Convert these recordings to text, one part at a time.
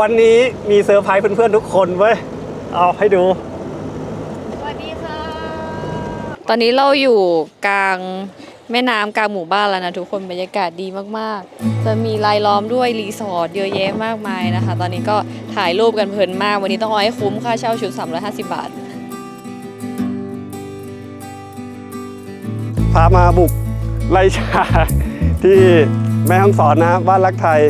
วันนี้มีเซอร์ไพรส์เพื่อนๆทุกคนเว้ย เอาให้ดู สวัสดีค่ะ ตอนนี้เราอยู่กลางแม่น้ำกลางหมู่บ้านแล้วนะทุกคนบรรยากาศดีมากๆ จะมีรายล้อมด้วยรีสอร์ทเยอะแยะมากมายนะคะ ตอนนี้ก็ถ่ายรูปกันเพลินมาก วันนี้ต้องเอาให้คุ้มค่าเช่าชุด 350 บาท พามาบุกไล่ชา ที่แม่ห้องสอนนะบ้านรักไทย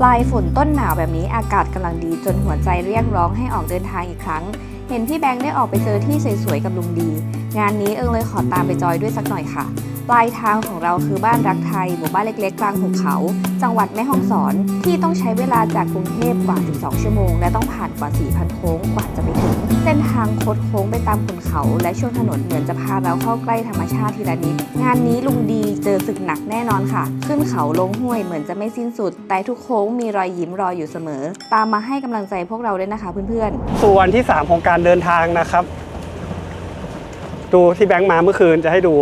ปลายฝนต้นหนาวแบบนี้อากาศกำลังดีจนหัวใจเรียกร้องให้ออกเดินทางอีกครั้ง เห็นพี่แบงค์ได้ออกไปเจอที่สวยๆกับลุงดี งานนี้เอิงเลยขอตามไปจอยด้วยสักหน่อยค่ะ ปลายทางของเราคือบ้านรักไทยหมู่บ้านเล็กๆ กลางหุบเขา จังหวัดแม่ฮ่องสอน ที่ต้องใช้เวลาจากกรุงเทพกว่า 12 ชั่วโมง และต้องผ่านกว่า 4,000 โค้งกว่าจะไปถึง เส้นทางคดโค้งไปตามขุนเขา และช่วงถนนเหมือนจะพาเราเข้าใกล้ธรรมชาติทีละนิด งานนี้ลุงดีเจอศึกหนักแน่นอนค่ะ ขึ้นเขาลงห้วยเหมือนจะไม่สิ้นสุด แต่ทุกโค้งมีรอยยิ้มรออยู่เสมอ ตามมาให้กำลังใจพวกเราด้วยนะคะเพื่อนๆส่วนที่ 3 ของการเดินทางนะครับ ดูที่แบงค์มาเมื่อคืนจะให้ดู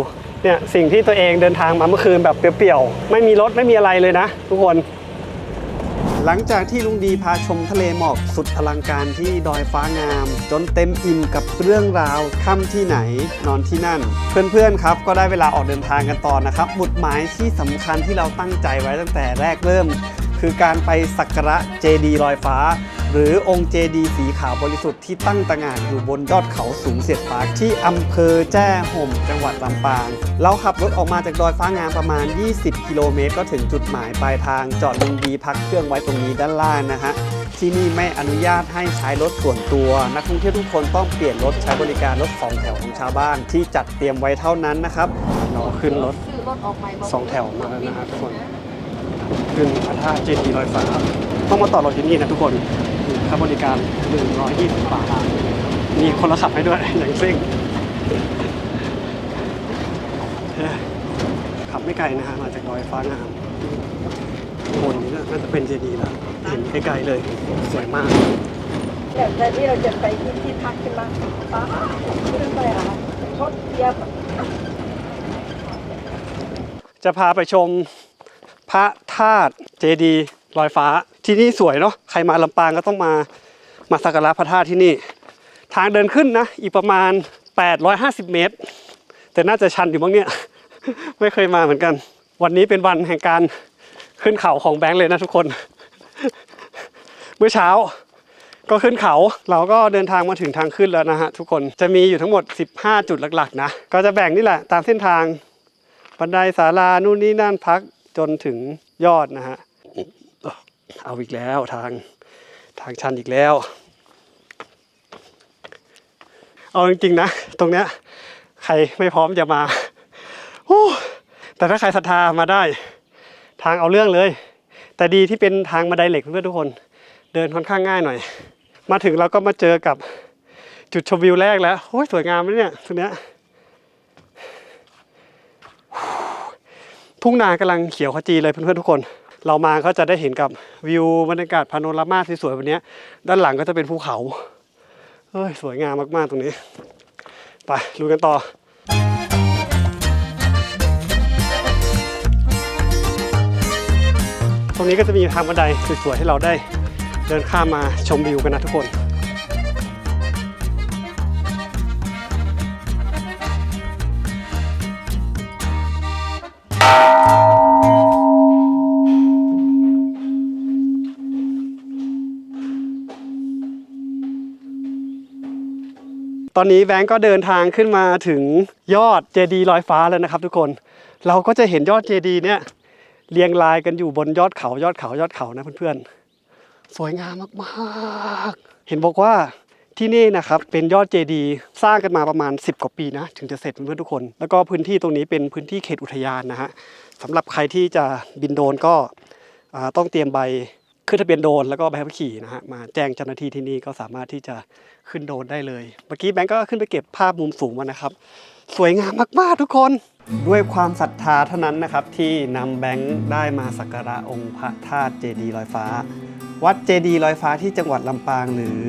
เนี่ยสิ่งที่ตัวเองเดินทางมาเมื่อคืนแบบเปรี่ยวๆไม่มีรถไม่มีอะไรเลยนะ ทุกคน หลังจากที่ลุงดีพาชมทะเลหมอกสุดอลังการที่ดอยฟ้างาม จนเต็มอิ่มกับเรื่องราวค่ำที่ไหนนอนที่นั่น เพื่อนๆครับก็ได้เวลาออกเดินทางกันต่อนะครับหมุดหมายที่สำคัญที่เราตั้งใจไว้ตั้งแต่แรกเริ่ม คือการไปสักการะเจดีลอยฟ้า หรือองค์เจดีย์สีขาวบริสุทธิ์ที่ตั้งตระหง่านอยู่บนยอดเขาสูงเสียดฟ้าที่อำเภอแจ้ห่ม จังหวัดลำปาง เราขับรถออกมาจากดอยฟ้างามประมาณ 20 กิโลเมตร ก็ถึงจุดหมายปลายทางจอดลุงดีพักเครื่องไว้ตรงนี้ด้านล่างนะฮะที่นี่ไม่อนุญาตให้ใช้รถส่วนตัว นักท่องเที่ยวทุกคนต้องเปลี่ยนรถใช้บริการรถสองแถวของชาวบ้านที่จัดเตรียมไว้เท่านั้นนะครับเราขึ้นรถสองแถวมาแล้วนะฮะทุกคน ขึ้นพระธาตุเจดีย์ลอยฟ้า ต้องมาต่อรถที่นี่นะทุกคนค่าบริการ 120บาทมีคนละขับให้ด้วยอย่างซิ่งเฮ้ยขับไม่ไกลนะฮะมาจากดอยฟ้างามข้างบนนี้น่าจะเป็นเจดีย์แล้วเห็นไกลๆเลยสวยมากเดี๋ยวแต่ที่เราจะไปที่ที่พักใช่ไหมป้าขึ้นไปเหรอทดเทียบจะพาไปชม พระธาตุเจดีลอยฟ้า ที่นี่สวยเนาะใครมาลำปางก็ต้องมามาสักการะพระธาตุที่นี่ ทางเดินขึ้นนะอีกประมาณ 850 เมตร แต่น่าจะชันอยู่บ้างเนี่ย ไม่เคยมาเหมือนกัน วันนี้เป็นวันแห่งการขึ้นเขาของแบงค์เลยนะทุกคน เมื่อเช้าก็ขึ้นเขาเราก็เดินทางมาถึงทางขึ้นแล้วนะฮะทุกคนจะมีอยู่ทั้งหมด 15 จุดหลักๆนะก็จะแบ่งนี่แหละ ตามเส้นทางบันไดศาลานู่นนี่นั่นพัก จนถึงยอดนะฮะเอาอีกแล้วทางทางชันอีกแล้ว เอาจริงๆนะ ตรงเนี้ยใครไม่พร้อมจะมาแต่ถ้าใครศรัทธามาได้ ทางเอาเรื่องเลย แต่ดีที่เป็นทางบันไดเหล็กเพื่อนทุกคน เดินค่อนข้างง่ายหน่อย มาถึงเราก็มาเจอกับจุดชมวิวแรกแล้วโอ้ยสวยงามเลยเนี่ยตรงเนี้ย ทุ่งนากำลังเขียวขจีเลยเพื่อนๆทุกคน เรามาก็จะได้เห็นกับวิวบรรยากาศพาโนรามาสวยๆแบบนี้ด้านหลังก็จะเป็นภูเขาเฮ้ยสวยงามมากๆตรงนี้ ไปลุยกันต่อตรงนี้ก็จะมีทางบันไดสวยๆให้เราได้เดินข้ามมาชมวิวกันนะทุกคน ตอนนี้แบงก์ก็เดินทางขึ้นมาถึงยอดเจดีย์ลอยฟ้าแล้วนะครับ ทุกคน เราก็จะเห็นยอดเจดีย์เนี่ยเรียงรายกันอยู่บนยอดเขายอดเขายอดเขานะเพื่อนๆ สวยงามมากๆ เห็นบอกว่าที่นี่นะครับเป็นยอดเจดีย์สร้างกันมาประมาณ 10 กว่าปีนะ ถึงจะเสร็จเพื่อนทุกคน แล้วก็พื้นที่ตรงนี้เป็นพื้นที่เขตอุทยานนะฮะสำหรับใครที่จะบินโดนก็ต้องเตรียมใบ ขึ้นทะเบียนโดนแล้วก็ใบขับขี่นะฮะมาแจ้งเจ้าหน้าที่ที่นี่ก็สามารถที่จะขึ้นโดนได้เลย เมื่อกี้แบงก์ก็ขึ้นไปเก็บภาพมุมสูงมานะครับ สวยงามมากๆทุกคน ด้วยความศรัทธาเท่านั้นนะครับ ที่นำแบงค์ได้มาสักการะองค์พระธาตุเจดีย์ลอยฟ้า วัดเจดีย์ลอยฟ้าที่จังหวัดลำปางหรือ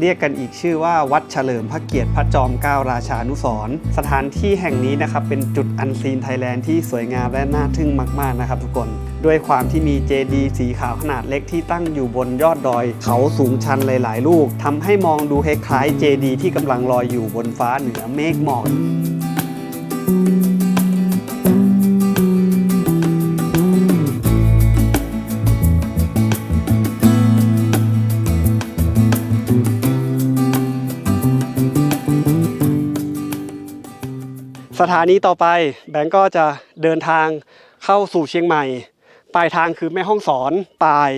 เรียกกันอีกชื่อว่าวัดเฉลิมพระเกียรติพระจอมเกล้าราชานุสร์สถานที่แห่งนี้นะครับเป็นจุดอันซีนไทยแลนด์ที่สวยงามและน่าทึ่งมากๆนะครับทุกคน ด้วยความที่มีเจดีสีขาวขนาดเล็กที่ตั้งอยู่บนยอดดอย เขาสูงชันหลาย ๆ ลูกทำให้มองดูคล้ายๆเจดีที่กำลังลอยอยู่บนฟ้าเหนือเมฆหมอก สถานีต่อไปแบงก์ก็จะเดินทางเข้าสู่เชียงใหม่ ปลายทางคือแม่ห้องสอนปาย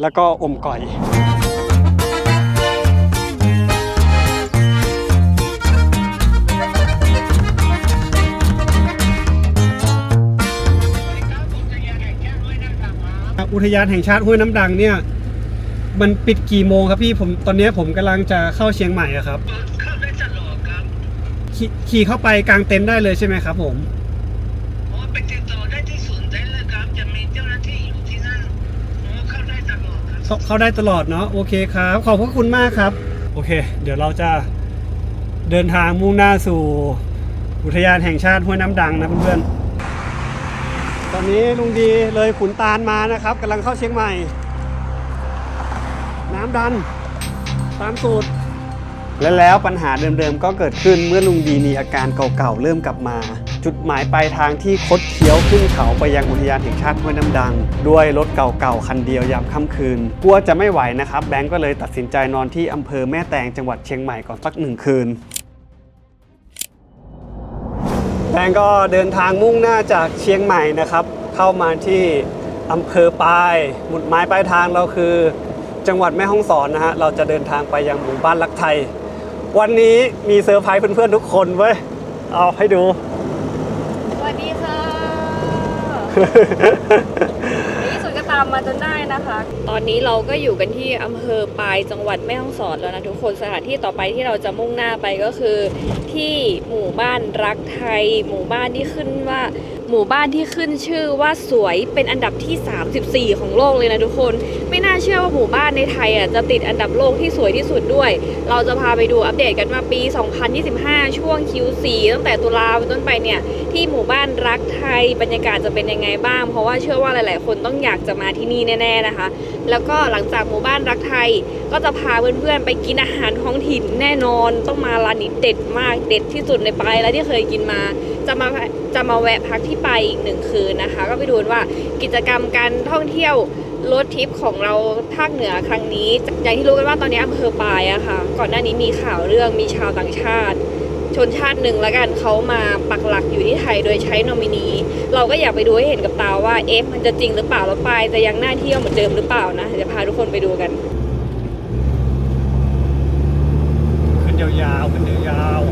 แล้วก็อมก่อย อุทยานแห่งชาติห้วยน้ำดังเนี่ย มันปิดกี่โมงครับพี่ผมตอนนี้ผมกำลังจะเข้าเชียงใหม่อะครับเข้าได้ตลอดครับ ขี่ขี่เข้าไปกลางเต็นท์ได้เลยใช่ไหมครับ ผมอ๋อไปติดต่อได้ที่ศูนย์ได้เลยครับ จะมีเจ้าหน้าที่อยู่ที่นั่นอ๋อเข้าได้ตลอดครับ เข้าเข้าได้ตลอดเนาะโอเคครับ ขอบพระคุณมากครับ โอเค เดี๋ยวเราจะเดินทางมุ่งหน้าสู่อุทยานแห่งชาติห้วยน้ำดังนะเพื่อนๆตอนนี้ลุงดีเลยขุนตาลมานะครับกำลังเข้าเชียงใหม่ น้ำดันตามสูตร และแล้วปัญหาเดิมๆ ก็เกิดขึ้นเมื่อลุงดีมีอาการเก่าๆ เริ่มกลับมา จุดหมายปลายทางที่คดเคี้ยวขึ้นเขาไปยังอุทยานแห่งชาติห้วยน้ำดัง ด้วยรถเก่าๆ คันเดียวยามค่ำคืน กลัวจะไม่ไหวนะครับ แบงก์ก็เลยตัดสินใจนอนที่อำเภอแม่แตงจังหวัดเชียงใหม่ก่อนสักหนึ่งคืนแบงก์ก็เดินทางมุ่งหน้าจากเชียงใหม่นะครับ เข้ามาที่อำเภอปลายหมุดหมายปลายทางเราคือจังหวัดแม่ฮ่องสอนนะฮะเราจะเดินทางไปยังหมู่บ้านรักไทย วันนี้มีเซอร์ไพรส์เพื่อนๆทุกคนเว้ย เอาให้ดู สวัสดีค่ะนี่สุดก็ตามมาจนได้นะคะ ตอนนี้เราก็อยู่กันที่อำเภอปายจังหวัดแม่ฮ่องสอนแล้วนะทุกคนสถานที่ต่อไปที่เราจะมุ่งหน้าไปก็คือ ที่หมู่บ้านรักไทย หมู่บ้านที่ขึ้นว่า หมู่บ้านที่ขึ้นชื่อว่าสวยเป็นอันดับที่ 34 ของโลกเลยนะทุกคน ไม่น่าเชื่อว่าหมู่บ้านในไทยอะจะติดอันดับโลกที่สวยที่สุดด้วย เราจะพาไปดูอัปเดตกันว่าปี 2025 ช่วง Q4 ตั้งแต่ตุลาเป็นต้นไปเนี่ยที่หมู่บ้านรักไทยบรรยากาศจะเป็นยังไงบ้าง เพราะว่าเชื่อว่าหลาย ๆ คนต้องอยากจะมาที่นี่แน่ ๆ นะคะ แล้วก็หลังจากหมู่บ้านรักไทยก็จะพาเพื่อน ๆ ไปกินอาหารท้องถิ่นแน่นอนต้องมาร้านนี้เด็ดมากเด็ดที่สุดในปายแล้วที่เคยกินมาจะมาจะมาแวะพักที่ปายอีกหนึ่งคืนนะคะ ก็ไปดูนว่ากิจกรรมการท่องเที่ยวรถทริปของเราภาคเหนือครั้งนี้ อย่างที่รู้กันว่าตอนนี้อำเภอปายอะค่ะ ก่อนหน้านี้มีข่าวเรื่องมีชาวต่างชาติ ชนชาติหนึ่งแล้วกันเขามาปักหลักอยู่ที่ไทยโดยใช้นอมินี เราก็อยากไปดูให้เห็นกับตาว่าเอ๊ะมันจะจริงหรือเปล่าแล้วปายจะยังน่าเที่ยวเหมือนเดิมหรือเปล่านะเดี๋ยวพาทุกคนไปดูกันยาวๆขึ้นยาว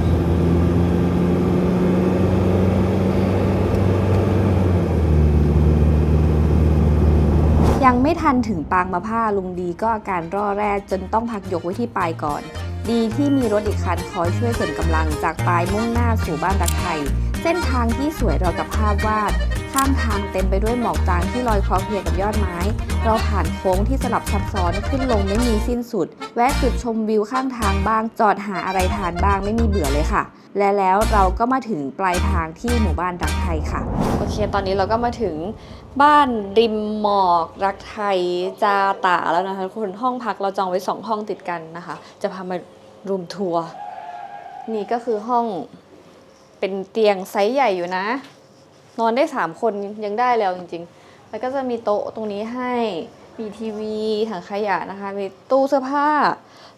ยังไม่ทันถึงปางมาผ้าลุงดีก็อาการร่อแร่จนต้องพักยกไว้ที่ปลายก่อน ดีที่มีรถอีกคันคอยช่วยเสริมกำลังจากปลายมุ่งหน้าสู่บ้านรักไทย เส้นทางที่สวยรากับภาพวาด ข้างทางเต็มไปด้วยหมอกจางที่ลอยคลอเคลียกับยอดไม้ เราผ่านโค้งที่สลับซับซ้อนขึ้นลงไม่มีสิ้นสุด แวะจุดชมวิวข้างทางบ้าง จอดหาอะไรทานบ้างไม่มีเบื่อเลยค่ะ และแล้วเราก็มาถึงปลายทางที่หมู่บ้านรักไทยค่ะโอเค ตอนนี้เราก็มาถึงบ้านริมหมอกรักไทยจาตาแล้วนะคะทุกคนห้องพักเราจองไว้สองห้องติดกันนะคะ จะพามารูมทัวร์นี่ก็คือห้องเป็นเตียงไซส์ใหญ่อยู่นะ นอนได้สามคนยังได้แล้วจริงๆ แล้วก็จะมีโต๊ะตรงนี้ให้ มีทีวีถังขยะนะคะ มีตู้เสื้อผ้า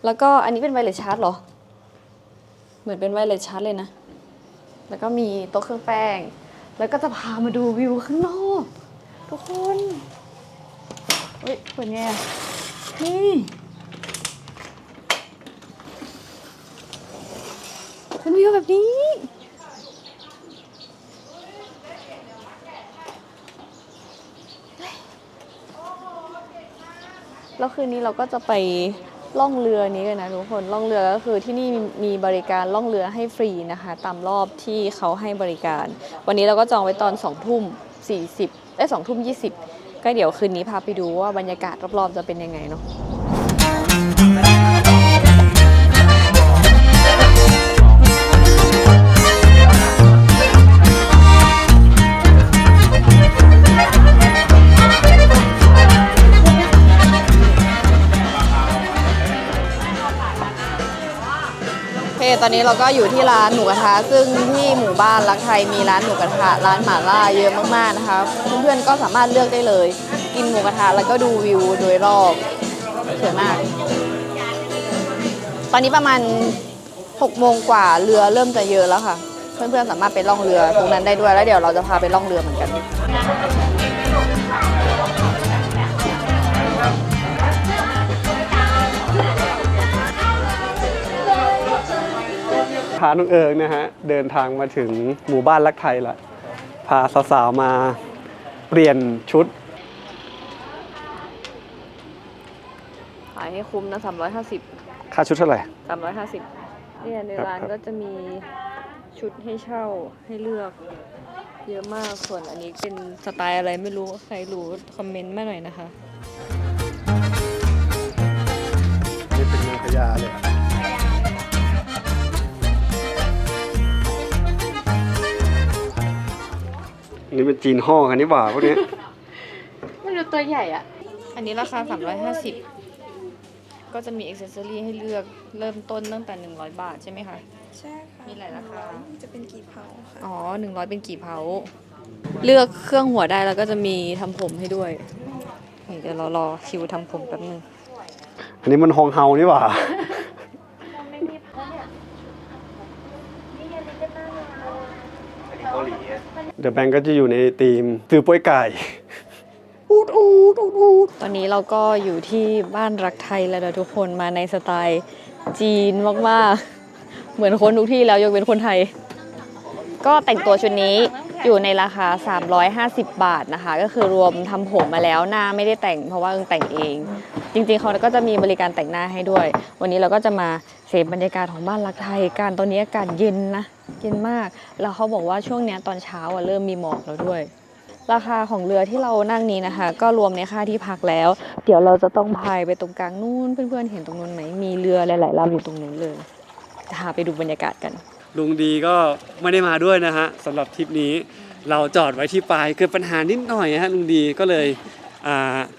แล้วก็อันนี้เป็นไวเลสชาร์จเหรอ เหมือนเป็นไวเลสชาร์จเลยนะ แล้วก็มีโต๊ะเครื่องแป้ง แล้วก็จะพามาดูวิวข้างนอก ทุกคนเฮ้ยเปิดไงนี่เป็นวิวแบบนี้ แล้วคืนนี้เราก็จะไปล่องเรือนี้กันนะทุกคนล่องเรือก็คือที่นี่มีบริการล่องเรือให้ฟรีนะคะ ตามรอบที่เขาให้บริการ วันนี้เราก็จองไว้ตอน2องทุ่มสี่สิบเอ้สองทุ่มยี่สิบก็เดี๋ยวคืนนี้พาไปดูว่าบรรยากาศรอบๆจะเป็นยังไงเนาะ ตอนนี้เราก็อยู่ที่ร้านหมูกระทะซึ่งที่หมู่บ้านรักไทยมีร้านหมูกระทะร้านหม่าล่าเยอะมากๆนะคะเพื่อนๆก็สามารถเลือกได้เลย กินหมูกระทะแล้วก็ดูวิวโดยรอบสวยมาก ตอนนี้ประมาณ6โมงกว่าเรือเริ่มจะเยอะแล้วค่ะ เพื่อนๆสามารถไปล่องเรือตรงนั้นได้ด้วยแล้วเดี๋ยวเราจะพาไปล่องเรือเหมือนกันาน้องเอิงนะฮะเดินทางมาถึงหมู่บ้านรักไทยละพาสาวๆมาเปลี่ยนชุดขายให้คุ้มนะ350ค่าชุดเท่าไหร่350เนี่ยในครับร้านครับ ก็จะมีชุดให้เช่าให้เลือก เยอะมากส่วนอันนี้เป็นสไตล์อะไรไม่รู้ใครรู้คอมเมนต์มาหน่อยนะคะ นี่เป็นนางพญาเลย นี่เป็นจีนห่อกันนี่หว่าพวกเนี้ยไม่รู้ตัวใหญ่อะอันนี้ราคา 350 ก็จะมีอ็อกเซสซอรี่ให้เลือกเริ่มต้นตั้งแต่ 100 บาทใช่ไหมคะ ใช่ค่ะมีหลายราคา จะเป็นกี่เผาค่ะ อ๋อ 100 เป็นกี่เผา เลือกเครื่องหัวได้แล้วก็จะมีทำผมให้ด้วยนี่เดี๋ยวเรารอคิวทำผมแป๊บนึง อันนี้มันฮองเฮานี่หว่า เดอะแบงก็จะอยู่ในทีมตือป้วยไก่ตอนนี้เราก็อยู่ที่บ้านรักไทยแล้วนะทุกคนมาในสไตล์จีนมากๆ เหมือนคนทุกที่แล้วยกเว้นคนไทย ก็แต่งตัวชุดนี้อยู่ในราคา 350 บาทนะคะ ก็คือรวมทำผมมาแล้วหน้าไม่ได้แต่งเพราะว่าเอิงแต่งเอง จริงๆเขาก็จะมีบริการแต่งหน้าให้ด้วย วันนี้เราก็จะมาเสพบรรยากาศของบ้านรักไทยกันตอนนี้อากาศเย็นนะ เย็นมาก แล้วเขาบอกว่าช่วงเนี้ยตอนเช้าอะเริ่มมีหมอกแล้วด้วย ราคาของเรือที่เรานั่งนี้นะคะ ก็รวมในค่าที่พักแล้ว เดี๋ยวเราจะต้องพายไปตรงกลางนู่นเพื่อนๆเห็นตรงนู้นไหมมีเรือหลายๆลำอยู่ตรงนู้นเลยจะพาไปดูบรรยากาศกัน ลุงดีก็ไม่ได้มาด้วยนะฮะสำหรับทริปนี้เราจอดไว้ที่ปลายเกิดปัญหานิดหน่อยฮะลุงดีก็เลย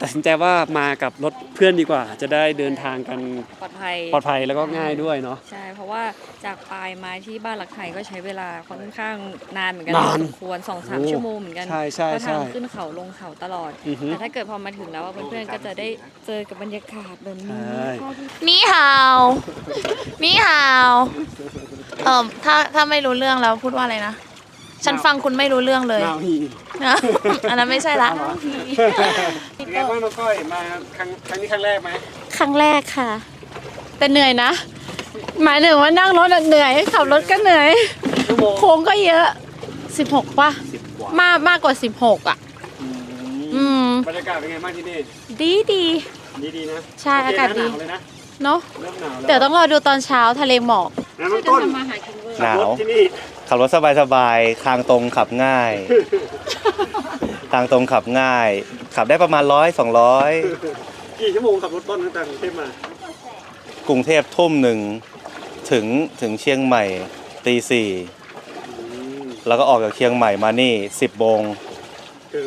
ตัดสินใจว่ามากับรถเพื่อนดีกว่า จะได้เดินทางกันปลอดภัยปลอดภัยแล้วก็ง่ายด้วยเนาะใช่เพราะว่าจากปลายมาที่บ้านหลักไทยก็ใช้เวลาค่อนข้างนานเหมือนกันนานพอสมควรสองสามโอ้ชั่วโมงเหมือนกันใช่ใช่เพราะทางใช่ขึ้นเขาลงเขาตลอดอือฮึแต่ถ้าเกิดพอมาถึงแล้วอะเพื่อนๆก็จะได้เจอกับบรรยากาศแบบนี้ใช่นี่ฮาวนี่ฮาวเอ่อถ้าถ้าไม่รู้เรื่องแล้วพูดว่าอะไรนะ ฉันฟังคุณไม่รู้เรื่องเลย นาวฮีนะอันนั้นไม่ใช่ละ เป็นไงบ้างน้องก้อยมาครั้งครั้งนี้ครั้งแรกไหมครั้งแรกค่ะ แต่เหนื่อยนะ หมายถึงว่านั่งรถอะเหนื่อยขับรถก็เหนื่อย ชั่วโมงโค้งก็เยอะ 16ป่ะสิบกว่ามากมากกว่า 16 อะ อืมบรรยากาศเป็นไงบ้างที่นี่ดีดี ดีดีนะใช่โเคอากาศดี หนวเลยนะเนาะเริ่มหนาวแล้วเดี๋ยวต้องรอดูตอนเช้าทะเลหมอกแล้วน้องต้นหนาว ขับรถที่นี่ ขับรถสบายๆ ทางตรงขับง่าย ทางตรงขับง่าย ขับได้ประมาณร้อยสองร้อยกี่ชั่วโมงขับรถต้นตั้งแต่กรุงเทพมากรุงเทพทุ่มหนึ่งถึงถึงเชียงใหม่ตีสี่แล้วก็ออกจากเชียงใหม่มานี่สิบโมง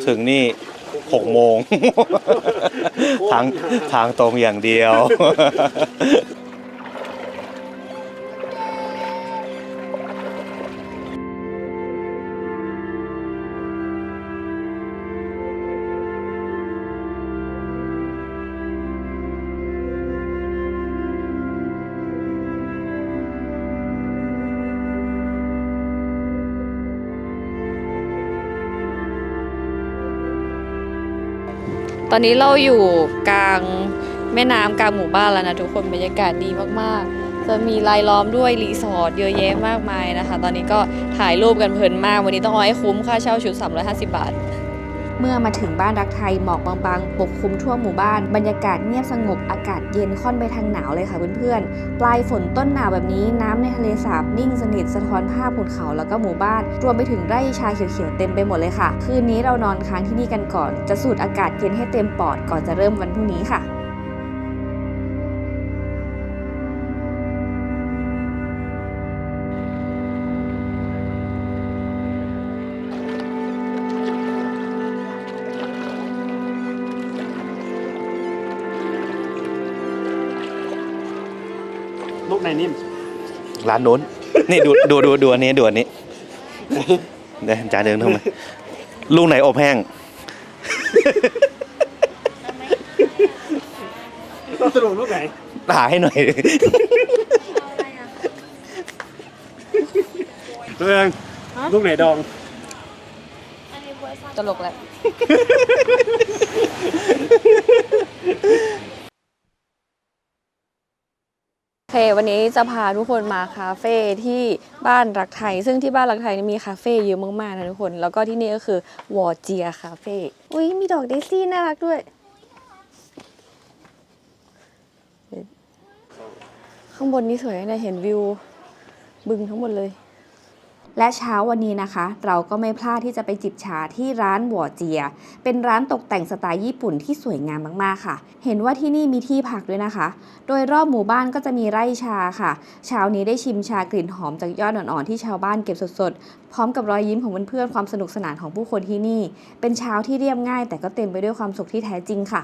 ถึงนี่หกโมงทางทางตรงอย่างเดียว ตอนนี้เราอยู่กลางแม่น้ำกลางหมู่บ้านแล้วนะทุกคนบรรยากาศดีมากๆ จะมีรายล้อมด้วยรีสอร์ทเยอะแยะมากมายนะคะ ตอนนี้ก็ถ่ายรูปกันเพลินมาก วันนี้ต้องเอาให้คุ้มค่าเช่าชุด 350 บาท เมื่อมาถึงบ้านรักไทยหมอกบางๆ ปกคลุมทั่วหมู่บ้าน บรรยากาศเงียบสงบอากาศเย็นค่อนไปทางหนาวเลยค่ะเพื่อนๆ ปลายฝนต้นหนาวแบบนี้น้ำในทะเลสาบนิ่งสนิทสะท้อนภาพภูเขาแล้วก็หมู่บ้าน รวมไปถึงไร่ชาเขียวๆเต็มไปหมดเลยค่ะ คืนนี้เรานอนค้างที่นี่กันก่อน จะสูดอากาศเย็นให้เต็มปอดก่อนจะเริ่มวันพรุ่งนี้ค่ะ ลูกในนิ่มร้านโน้น นี่ดูดูดูดูอันนี้ดูอันนี้เดี๋ยวจานเดินเข้ามาลูกไหนอบแห้งเราสรุปลูกไหนหาให้หน่อยเรื่องลูกไหนดอง ตลกแหละ โอเค วันนี้จะพาทุกคนมาคาเฟ่ที่บ้านรักไทย ซึ่งที่บ้านรักไทยนี่มีคาเฟ่เยอะมากๆนะทุกคน แล้วก็ที่นี่ก็คือวอเจียคาเฟ่อุ้ยมีดอกเดซี่น่ารักด้วย ข้างบนนี่สวยนะเห็นวิวบึงทั้งหมดเลย และเช้าวันนี้นะคะ เราก็ไม่พลาดที่จะไปจิบชาที่ร้านหวเจีย เป็นร้านตกแต่งสไตล์ญี่ปุ่นที่สวยงามมากๆค่ะ เห็นว่าที่นี่มีที่พักด้วยนะคะ โดยรอบหมู่บ้านก็จะมีไร่ชาค่ะ เช้านี้ได้ชิมชากลิ่นหอมจากยอดอ่อนๆที่ชาวบ้านเก็บสดๆ พร้อมกับรอยยิ้มของเพื่อนๆความสนุกสนานของผู้คนที่นี่ เป็นเช้าที่เรียบง่าย แต่ก็เต็มไปด้วยความสุขที่แท้จริงค่ะ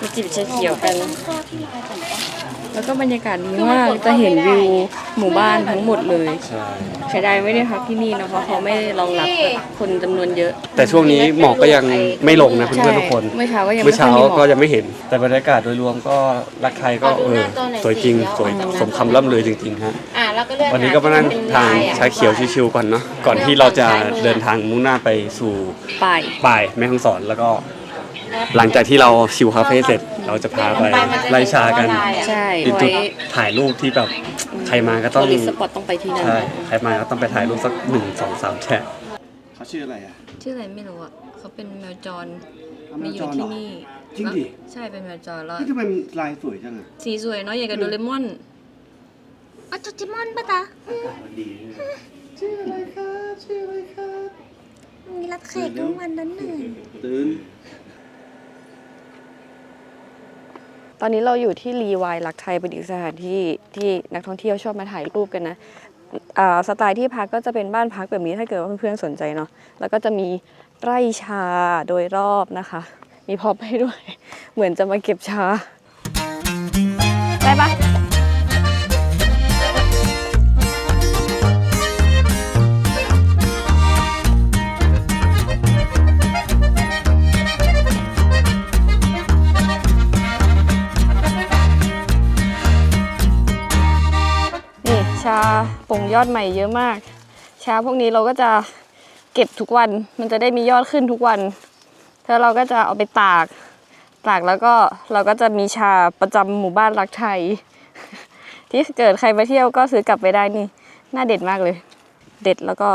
มาจิบชาเขียวกัน แล้วก็บรรยากาศดีมากจะเห็นวิวหมู่บ้านทั้งหมดเลยใช่เสียดายไม่ได้พักที่นี่นะเพราะเขาไม่รองรับคนจำนวนเยอะ แต่ช่วงนี้หมอกก็ยังไม่ลงนะเพื่อนๆทุกคนเมื่อเช้าก็ยังเมื่อไม่ค่อเช้ายมีหมก็อกยังไม่เห็นแต่บรรยากาศโดยรวมก็รักใครก็เออสวยจริงสวยสมคำล่ำลือจริงๆฮะอะแล้วก็เลือกวันนี้ก็มานั่งทางชาเขียวชิวๆก่อนเนาะก่อนที่เราจะเดินทางมุ่งหน้าไปสู่ป่ายป่ายแม่ฮ่องสอนแล้วก็ หลังจากที่เราชิวคาเฟ่เสร็จ เราจะพาไปไล่ชากันใช่เป็นจุดถ่ายรูปที่แบบใครมาก็ต้องลิสสปอตต้องไปที่นั่นใช่ใครมาก็ต้องไปถ่ายรูปสักหนึ่งสองสามแชะเขาชื่ออะไรอะ ชื่ออะไรไม่รู้อะเขาเป็นแมวจรเอาแมมีวอจยู่รเหรอที่นี่จริงดิใช่เป็นแมวจรแล้วนี่ทำไมลายสวยจังอะสีสวยเนาะอย่างกับโดเรมอนอะจุจิมอนปะตาอากาศมันดีชื่ออะไรครับ ชื่ออะไรครับ มีรับแขกทั้งวันนั้นเหนื่อยตื่น ตอนนี้เราอยู่ที่รีวายลักไทยเป็นอีกสถานที่ที่นักท่องเที่ยวชอบมาถ่ายรูปกันนะสไตล์ที่พักก็จะเป็นบ้านพักแบบนี้ถ้าเกิดว่าเพื่อนๆสนใจเนาะแล้วก็จะมีไร่ชาโดยรอบนะคะ มีพร็อพให้ด้วย เหมือนจะมาเก็บชา ได้ปะ ปงยอดใหม่เยอะมากชาพวกนี้เราก็จะเก็บทุกวัน มันจะได้มียอดขึ้นทุกวัน แล้วเราก็จะเอาไปตาก ตากแล้วก็เราก็จะมีชาประจำหมู่บ้านรักไทย ที่เกิดใครมาเที่ยวก็ซื้อกลับไปได้นี่น่าเด็ดมากเลย เด็ดแล้วก็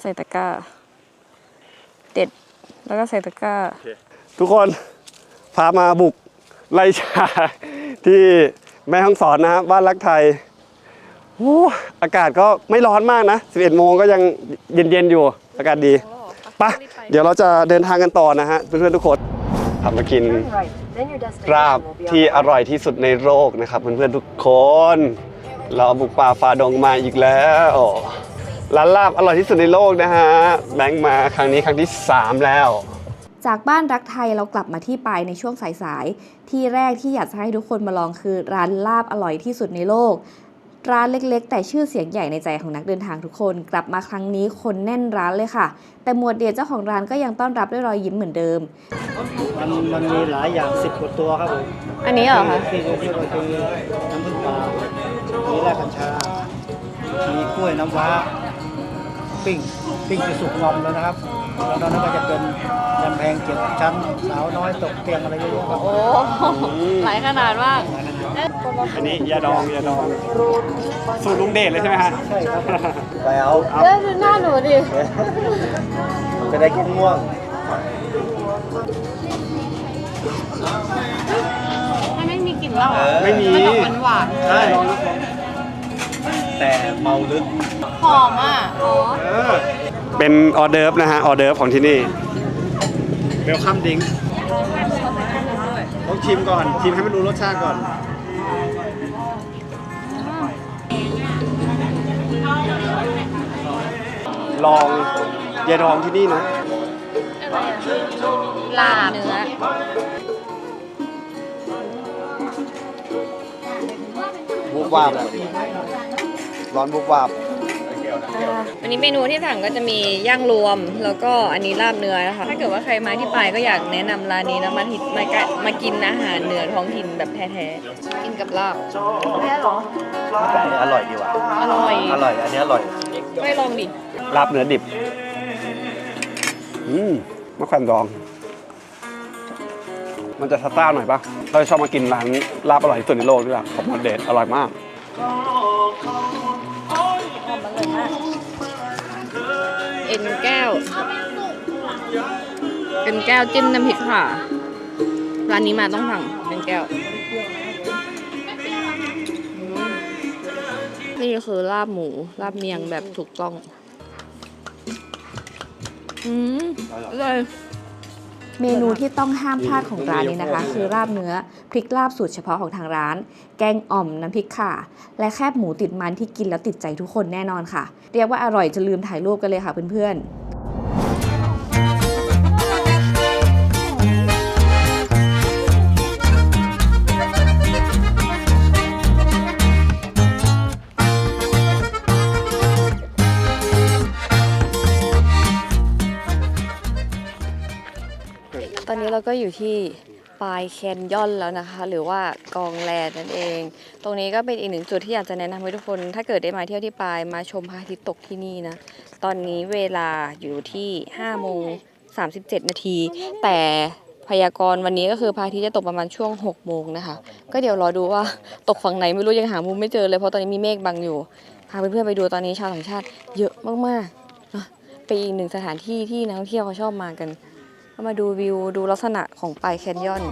ใส่ตะกร้า เด็ดแล้วก็ใส่ตะกร้า ทุกคนพามาบุกไล่ชาที่แม่ฮ่องสอนนะครับบ้านรักไทย อากาศก็ไม่ร้อนมากนะ 11 โมงก็ยังเย็นๆอยู่ อากาศดีไปะเดี๋ยวเราจะเดินทางกันต่อนะฮะเพื่อนๆทุกคนทำมากินราบที่อร่อยที่สุดในโลกนะครับเพื่อนๆทุกคน เราบุกป่าฝ่าดงมาอีกแล้วร้านลาบอร่อยที่สุดในโลกนะฮะแบงค์มาครั้งนี้ครั้งที่ 3 แล้ว จากบ้านรักไทยเรากลับมาที่ปายในช่วงสายๆที่แรกที่อยากจะให้ทุกคนมาลองคือร้านลาบอร่อยที่สุดในโลก ร้านเล็กๆ แต่ชื่อเสียงใหญ่ในใจของนักเดินทางทุกคน กลับมาครั้งนี้คนแน่นร้านเลยค่ะ แต่หมวดเดียเจ้าของร้านก็ยังต้อนรับด้วยรอยยิ้มเหมือนเดิม มันมันมีหลายอย่างสิบกว่าตัวครับผมอันนี้เหรอคะที่ที่ก็คือน้ำผึ้งปลามีแร่กัญชา มีกล้วยน้ำว้า ปิ้ง ปิ้งจะสุกงอมแล้วนะครับ แล้วตอนนั้นก็จะเป็นยำแพงเจ็ดชั้นสาวน้อยตกเตียงอะไรเยอะๆครับโอ้หลายขนาดมากอันนี้ยาดองยาดองสูตรลุงเดชเลยใช่ไหมฮะใช่ครับไปเอาเออดูหน้าหนูดิจะได้กินง่วงมันไม่มีกลิ่นเหล้าอะไม่มีมันออกหวานใช่แต่เมาลึกๆหอมอะอ๋อ เป็นออเดิร์ฟนะฮะออเดิร์ฟของที่นี่เวลคัมดิงต้องชิมก่อนชิมให้มันรู้รสชาติก่อนลองยาดองที่นี่นะลาบเนื้อวูบวาบร้อนบุบวาบ อันนี้เมนูที่สั่งก็จะมีย่างรวม แล้วก็อันนี้ลาบเนื้อนะคะถ้าเกิดว่าใครมาที่ปายก็อยากแนะนำร้านนี้นะมาทิมากะมากินอาหารเหนือท้องถิ่นแบบแท้ๆกินกับลาบอร่อยดีว่ะอร่อยอร่อย อันนี้อร่อย ไม่ลองดิ ลาบเนื้อดิบ อืมมะแขวนดอง มันจะซ่าๆหน่อยปะเราชอบมากินร้านลาบอร่อยที่สุดในโลกด้วยล่ะของมันเดชอร่อยมาก เอ็นแก้ว เป็นแก้วจิ้มน้ำพริกค่ะ ร้านนี้มาต้องสั่งเป็นแก้ว นี่คือลาบหมู ลาบเมียงแบบถูกต้อง อืมอร่อย เมนูที่ต้องห้ามพลาดของร้านนี้นะคะ คือลาบเนื้อพริกลาบสูตรเฉพาะของทางร้าน แกงอ่อมน้ำพริกข่า และแคบหมูติดมันที่กินแล้วติดใจทุกคนแน่นอนค่ะ เรียกว่าอร่อยจนลืมถ่ายรูปกันเลยค่ะเพื่อนๆ ก็อยู่ที่ปลายแคนยอนแล้วนะคะ หรือว่ากองแลนนั่นเอง ตรงนี้ก็เป็นอีกหนึ่งจุดที่อยากจะแนะนำให้ทุกคน ถ้าเกิดได้มาเที่ยวที่ปลายมาชมพระอาทิตย์ตกที่นี่นะ ตอนนี้เวลาอยู่ที่5โมง37 นาที แต่พยากรณ์วันนี้ก็คือพระอาทิตย์จะตกประมาณช่วง6โมงนะคะ ก็เดี๋ยวรอดูว่าตกฝั่งไหนไม่รู้ยังหามุมไม่เจอเลยเพราะตอนนี้มีเมฆบังอยู่พาเพื่อนๆไปดูตอนนี้ชาวต่างชาติ เยอะมากๆนะเป็นอีกหนึ่งสถานที่ที่นักท่องเที่ยวเขาชอบมากัน ก็มาดูวิวดูลักษณะของปลายแคนยอน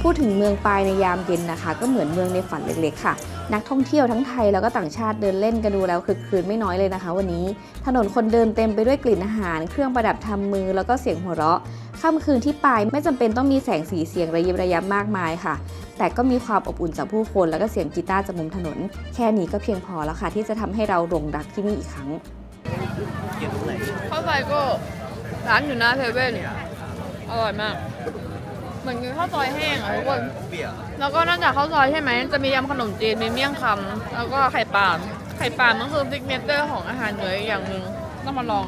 พูดถึงเมืองปลายในยามเย็นนะคะ ก็เหมือนเมืองในฝันเล็กๆค่ะ นักท่องเที่ยวทั้งไทยแล้วก็ต่างชาติเดินเล่นกันดูแล้วคึกคืนไม่น้อยเลยนะคะ วันนี้ ถนนคนเดินเต็มไปด้วยกลิ่นอาหาร เครื่องประดับทำมือแล้วก็เสียงหัวเราะค่ำคืนที่ปายไม่จำเป็นต้องมีแสงสีเสียงระยิบระยับมากมายค่ะ แต่ก็มีความอบอุ่นจากผู้คนแล้วก็เสียงกีตาร์จากมุมถนน แค่นี้ก็เพียงพอแล้วค่ะ ที่จะทำให้เราหลงรักที่นี่อีกครั้งข้าวซอยก็ร้านอยู่หน้าเซเว่นอร่อยมาก เหมือนกินข้าวซอยแห้งอะทุกคนแล้วก็นอกจากข้าวซอยใช่ไหมจะมียำขนมจีนมีเมี่ยงคำแล้วก็ไข่ปลาไข่ปลามันคือซิกเนเจอร์ของอาหารเหนืออีกอย่างหนึ่งต้องมาลอง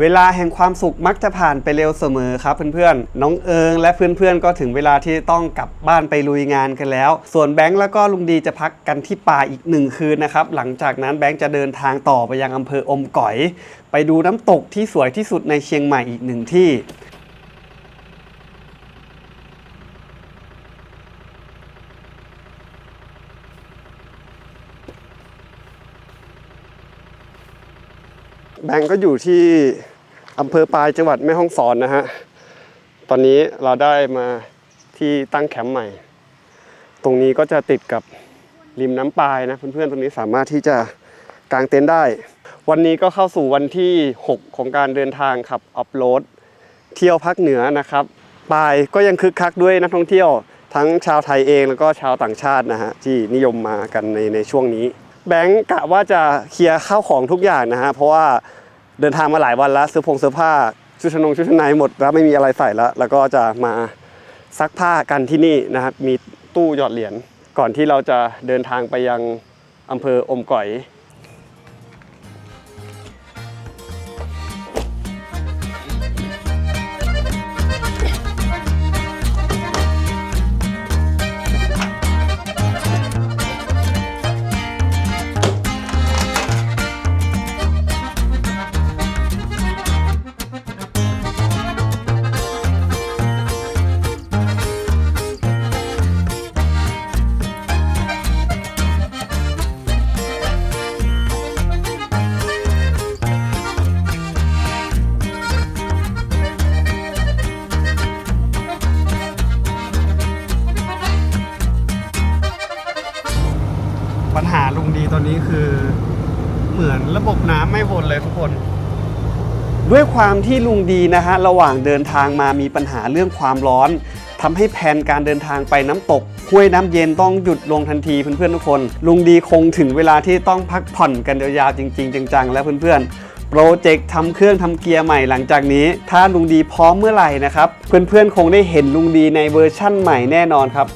เวลาแห่งความสุขมักจะผ่านไปเร็วเสมอครับเพื่อนๆ น้องเอิงและเพื่อนๆ ก็ถึงเวลาที่ต้องกลับบ้านไปลุยงานกันแล้ว ส่วนแบงค์แล้วก็ลุงดีจะพักกันที่ป่าอีกหนึ่งคืนนะครับ หลังจากนั้นแบงค์จะเดินทางต่อไปยังอำเภออมก๋อย ไปดูน้ำตกที่สวยที่สุดในเชียงใหม่อีกหนึ่งที่ แบงก์ก็อยู่ที่อำเภอปลายจังหวัดแม่ฮ่องสอนนะฮะ ตอนนี้เราได้มาที่ตั้งแคมป์ใหม่ ตรงนี้ก็จะติดกับริมน้ำปลายนะเพื่อนๆ ตรงนี้สามารถที่จะกางเต็นท์ได้ วันนี้ก็เข้าสู่วันที่ 6 ของการเดินทางขับออฟโรดเที่ยวภาคเหนือนะครับปลายก็ยังคึกคักด้วยนักท่องเที่ยวทั้งชาวไทยเองแล้วก็ชาวต่างชาตินะฮะที่นิยมมากันในในช่วงนี้ แบงก์กะว่าจะเคลียร์ข้าวของทุกอย่างนะฮะเพราะว่าเดินทางมาหลายวันแล้วซื้อผงเสื้อผ้าชุดชั้นนงชุดชั้นในหมดแล้วไม่มีอะไรใส่แล้ว แล้วก็จะมาซักผ้ากันที่นี่นะครับมีตู้หยอดเหรียญก่อนที่เราจะเดินทางไปยังอำเภออมก๋อย ด้วยความที่ลุงดีนะฮะระหว่างเดินทางมามีปัญหาเรื่องความร้อนทำให้แผนการเดินทางไปน้ำตกห้วยน้ำเย็นต้องหยุดลงทันทีเพื่อนๆทุกคน ลุงดีคงถึงเวลาที่ต้องพักผ่อนกันยาวๆจริง ๆ จังๆ แล้วเพื่อนๆโปรเจกต์ทำเครื่องทำเกียร์ใหม่หลังจากนี้ ถ้าลุงดีพร้อมเมื่อไหร่นะครับ เพื่อนๆ คงได้เห็นลุงดีในเวอร์ชั่นใหม่แน่นอนครับ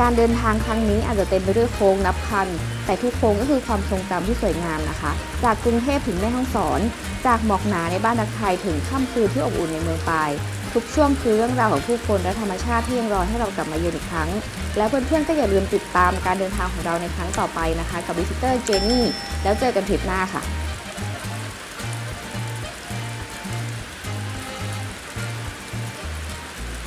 การเดินทางครั้งนี้อาจจะเต็มไปด้วยโค้งนับพัน แต่ทุกโค้งก็คือความทรงจำที่สวยงามนะคะ จากกรุงเทพถึงแม่ฮ่องสอน จากหมอกหนาในบ้านรักไทยถึงค่ำคืนที่อบอุ่นในเมืองปาย ทุกช่วงคือเรื่องราวของผู้คนและธรรมชาติที่ยังรอให้เรากลับมาเยือนอีกครั้ง แล้วเพื่อนๆก็อย่าลืมติดตามการเดินทางของเราในครั้งต่อไปนะคะ กับวิสิเตอร์เจนี่แล้วเจอกันทริปหน้าค่ะ